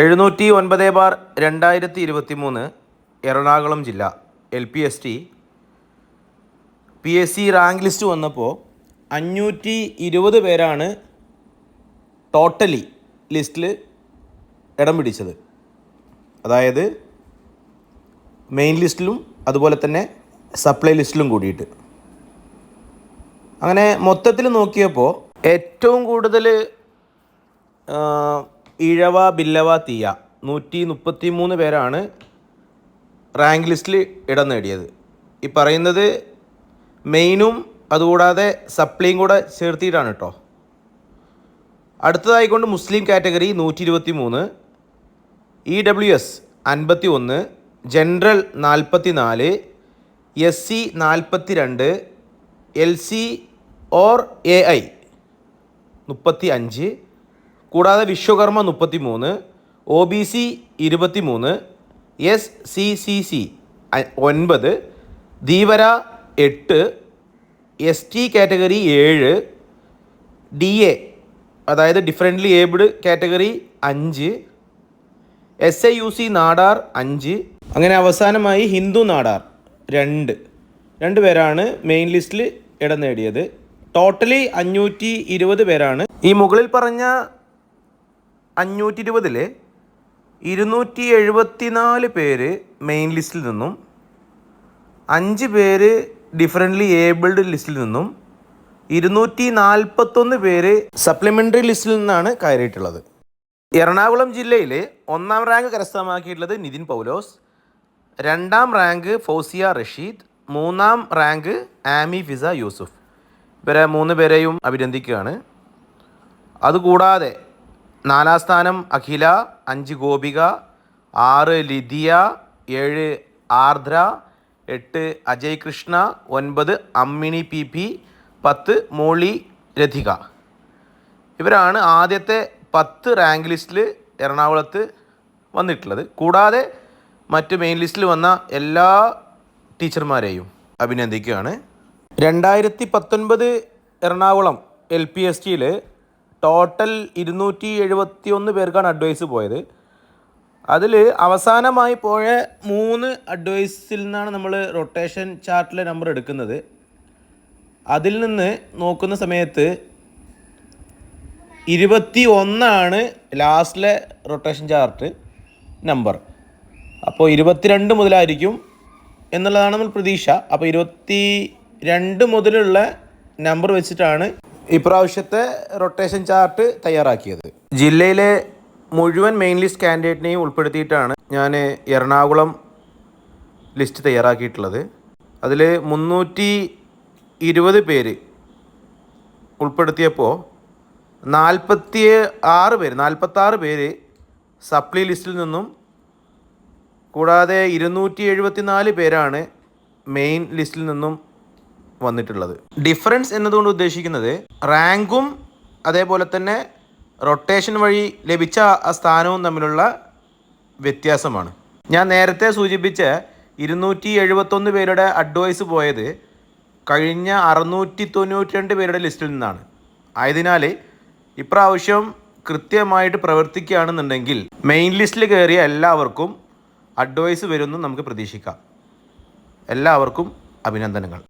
എഴുന്നൂറ്റി ഒൻപത് ബാർ രണ്ടായിരത്തി ഇരുപത്തി മൂന്ന് എറണാകുളം ജില്ല. L P S T. P S C rank list വന്നപ്പോൾ അഞ്ഞൂറ്റി ഇരുപത് പേരാണ് ടോട്ടലി ലിസ്റ്റിൽ ഇടം പിടിച്ചത്. അതായത് മെയിൻ ലിസ്റ്റിലും അതുപോലെ തന്നെ സപ്ലൈ ലിസ്റ്റിലും കൂടിയിട്ട്. അങ്ങനെ മൊത്തത്തിൽ നോക്കിയപ്പോൾ ഏറ്റവും കൂടുതൽ ഇഴവ ബില്ലവ തീയ നൂറ്റി മുപ്പത്തി മൂന്ന് പേരാണ് റാങ്ക് ലിസ്റ്റിൽ ഇടം നേടിയത്. ഈ പറയുന്നത് മെയിനും അതുകൂടാതെ സപ്ലിയും കൂടെ ചേർത്തിയിട്ടാണ് കേട്ടോ. അടുത്തതായിക്കൊണ്ട് മുസ്ലിം കാറ്റഗറി നൂറ്റി ഇരുപത്തി മൂന്ന് ഇ ഡബ്ല്യു എസ് അൻപത്തി ഒന്ന് ജനറൽ നാൽപ്പത്തി നാല് എസ് സി നാൽപ്പത്തി രണ്ട് L C or A I മുപ്പത്തി അഞ്ച് കൂടാതെ വിശ്വകർമ്മ മുപ്പത്തി മൂന്ന് ഒ ബി സി ഇരുപത്തി മൂന്ന് എസ് സി സി സി ഒൻപത് ധീവര എട്ട് എസ് ടി കാറ്റഗറി ഏഴ് ഡി എ അതായത് ഡിഫറെന്റ്ലി ഏബിൾഡ് കാറ്റഗറി അഞ്ച് S A U C Nadar അഞ്ച്. അങ്ങനെ അവസാനമായി ഹിന്ദു നാടാർ രണ്ട്. രണ്ട് പേരാണ് മെയിൻ ലിസ്റ്റിൽ ഇടം നേടിയത്. ടോട്ടലി അഞ്ഞൂറ്റി ഇരുപത് പേരാണ്. ഈ മുകളിൽ പറഞ്ഞ അഞ്ഞൂറ്റി ഇരുപതിൽ ഇരുന്നൂറ്റി എഴുപത്തിനാല് പേര് മെയിൻ ലിസ്റ്റിൽ നിന്നും അഞ്ച് പേര് ഡിഫറെന്റ്ലി ഏബിൾഡ് ലിസ്റ്റിൽ നിന്നും ഇരുന്നൂറ്റി നാൽപ്പത്തൊന്ന് പേര് സപ്ലിമെന്ററി ലിസ്റ്റിൽ നിന്നാണ് കയറിയിട്ടുള്ളത്. എറണാകുളം ജില്ലയിൽ ഒന്നാം റാങ്ക് കരസ്ഥമാക്കിയിട്ടുള്ളത് നിതിൻ പൗലോസ് രണ്ടാം റാങ്ക് ഫൗസിയ റഷീദ് മൂന്നാം റാങ്ക് ആമി ഫിസ യൂസുഫ്. ഇവരെ മൂന്ന് പേരെയും അഭിനന്ദിക്കുകയാണ്. അതുകൂടാതെ നാലാം സ്ഥാനം അഖില അഞ്ച് ഗോപിക ആറ് ലിതിയ ഏഴ് ആർദ്ര എട്ട് അജയ് കൃഷ്ണ ഒൻപത് അമ്മിണി പി പി പത്ത് മോളി രഥിക. ഇവരാണ് ആദ്യത്തെ പത്ത് റാങ്ക് ലിസ്റ്റിൽ എറണാകുളത്ത് വന്നിട്ടുള്ളത്. കൂടാതെ മറ്റ് മെയിൻ ലിസ്റ്റിൽ വന്ന എല്ലാ ടീച്ചർമാരെയും അഭിനന്ദിക്കുകയാണ്. രണ്ടായിരത്തി പത്തൊൻപത് എറണാകുളം എൽ പി എസ് ടിയിൽ ടോട്ടൽ ഇരുന്നൂറ്റി എഴുപത്തി ഒന്ന് പേർക്കാണ് അഡ്വൈസ് പോയത്. അതിൽ അവസാനമായി പോയ മൂന്ന് അഡ്വൈസിൽ നിന്നാണ് നമ്മൾ റൊട്ടേഷൻ ചാർട്ടിലെ നമ്പർ എടുക്കുന്നത്. അതിൽ നിന്ന് നോക്കുന്ന സമയത്ത് ഇരുപത്തി ഒന്നാണ് ലാസ്റ്റിലെ റൊട്ടേഷൻ ചാർട്ട് നമ്പർ. അപ്പോൾ ഇരുപത്തിരണ്ട് മുതലായിരിക്കും എന്നുള്ളതാണ് നമ്മൾ പ്രതീക്ഷ. അപ്പോൾ ഇരുപത്തി രണ്ട് മുതലുള്ള നമ്പർ വെച്ചിട്ടാണ് ഇപ്രാവശ്യത്തെ റൊട്ടേഷൻ ചാർട്ട് തയ്യാറാക്കിയത്. ജില്ലയിലെ മുഴുവൻ മെയിൻ ലിസ്റ്റ് കാൻഡിഡേറ്റിനെയും ഉൾപ്പെടുത്തിയിട്ടാണ് ഞാൻ എറണാകുളം ലിസ്റ്റ് തയ്യാറാക്കിയിട്ടുള്ളത്. അതിൽ മുന്നൂറ്റി ഇരുപത് പേര് ഉൾപ്പെടുത്തിയപ്പോൾ നാൽപ്പത്തി ആറ് പേര് നാൽപ്പത്താറ് പേര് സപ്ലി ലിസ്റ്റിൽ നിന്നും കൂടാതെ ഇരുന്നൂറ്റി എഴുപത്തി നാല് പേരാണ് മെയിൻ ലിസ്റ്റിൽ നിന്നും വന്നിട്ടുള്ളത്. ഡിഫറൻസ് എന്നതുകൊണ്ട് ഉദ്ദേശിക്കുന്നത് റാങ്കും അതേപോലെ തന്നെ റൊട്ടേഷൻ വഴി ലഭിച്ച ആ സ്ഥാനവും തമ്മിലുള്ള വ്യത്യാസമാണ്. ഞാൻ നേരത്തെ സൂചിപ്പിച്ച ഇരുന്നൂറ്റി എഴുപത്തൊന്ന് പേരുടെ അഡ്വൈസ് പോയത് കഴിഞ്ഞ അറുന്നൂറ്റി തൊണ്ണൂറ്റി രണ്ട് പേരുടെ ലിസ്റ്റിൽ നിന്നാണ്. ആയതിനാൽ ഇപ്രാവശ്യം കൃത്യമായിട്ട് പ്രവർത്തിക്കുകയാണെന്നുണ്ടെങ്കിൽ മെയിൻ ലിസ്റ്റിൽ കയറിയ എല്ലാവർക്കും അഡ്വൈസ് വരുമെന്ന് നമുക്ക് പ്രതീക്ഷിക്കാം. എല്ലാവർക്കും അഭിനന്ദനങ്ങൾ.